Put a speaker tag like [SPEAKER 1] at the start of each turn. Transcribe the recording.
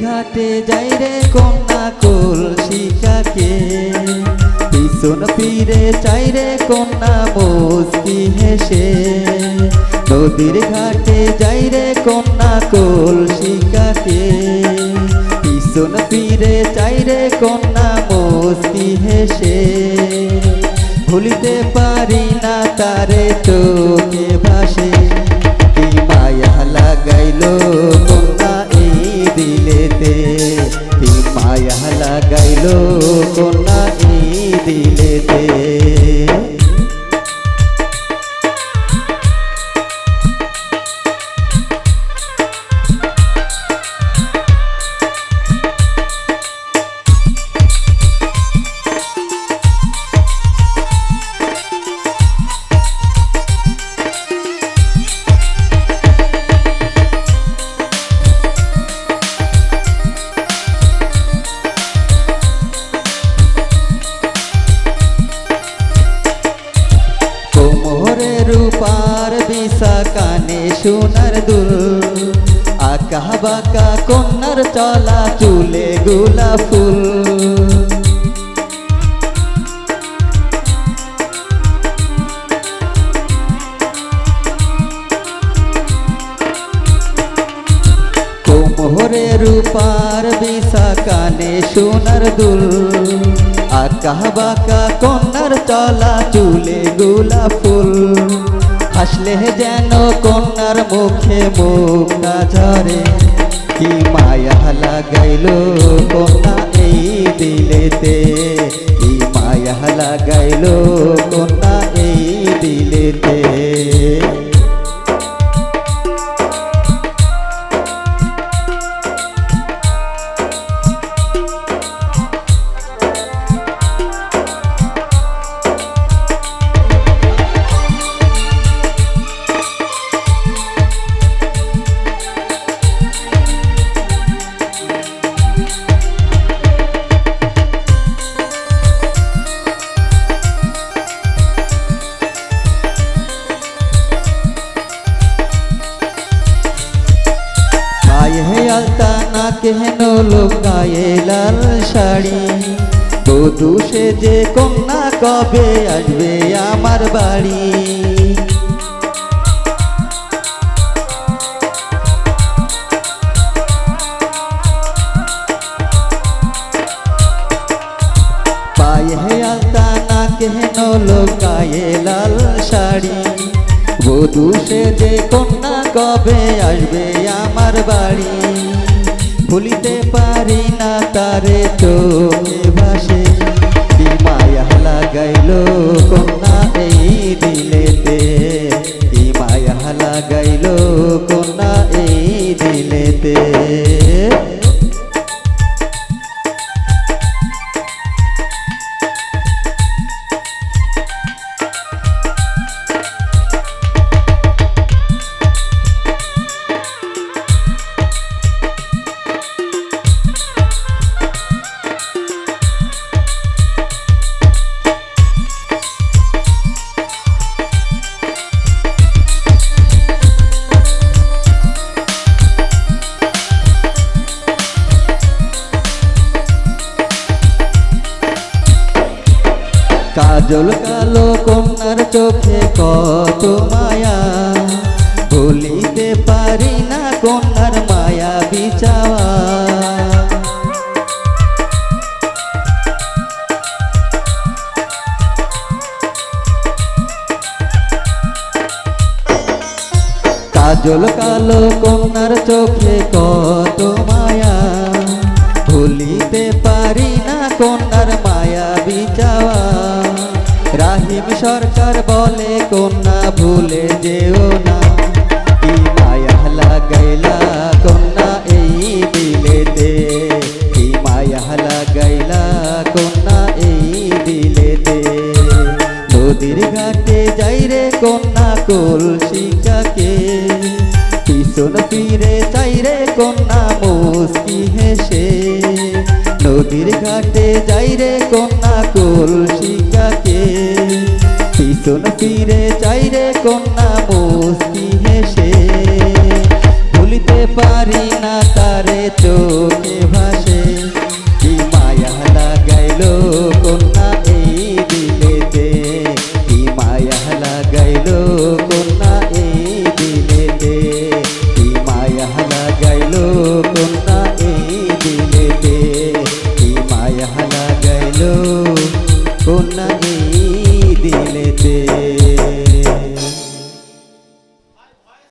[SPEAKER 1] ঘাটে যাই রে কন্যা কোল শিকাকে পিছন ফিরে চাই রে কন্যা মুস্কি হেসে। নদীর ঘাটে যাই রে কন্যা কোল শিকাকে পিছন ফিরে চাই রে কন্যা মুস্কি হেসে। ভুলিতে পারি না তারে চোখে কন্যা সোনার দুল আকা বাকা কন্যার চলা চুলে গোলা ফুল। কোমরে রূপার বিশা কানে সোনার দুল আকা বাকা কন্যার চলা চুলে গোলা ফুল। হাসলে যেন কন্যার মুখে মুখ না ঝরে কি মায়া লাগাইল কন্যা? কেন লোক গায়ে লাল শাড়ি। বধু সেজে কন্যা কবে আসবে আমার বাড়ি? পায়ে কেন লোক গায়ে লাল শাড়ি। বধূ সেজে কন্যা কবে আসবে আমার বাড়ি? ভুলিতে পারি না তারে চোখে ভাসে। মায়া লাগাইল কন্যা এই দিলেতে। কি মায়া লাগাইল কন্যা এই দিলেতে। কাজল কালো কন্যার চোখে কত মায়া। ভুলিতে পারি না কন্যার মায়া বিচাওয়া কাজল কালো কন্যার চোখে কত মায়া। ভুলিতে পারি না কন্যার রাহিম সরকার বলে, কন্যা ভুলে যেও না। কি মায়া লাগাইলা কন্যা, এই দিলেতে কি মায়া লাগাইলা কন্যা, এই দিলেতে নদীর ঘাটে যাই রে কন্যা কোল শিকাকে পিছন ফিরে চাই রে কন্যা মুস্কি হেসে। নদীর ঘাটে যাই রে কন্যা কোল শিকাকে পিছন ফিরে চাই রে কন্যা বস্তি হেসে। ভুলিতে পারি না তারে চোখে ভাই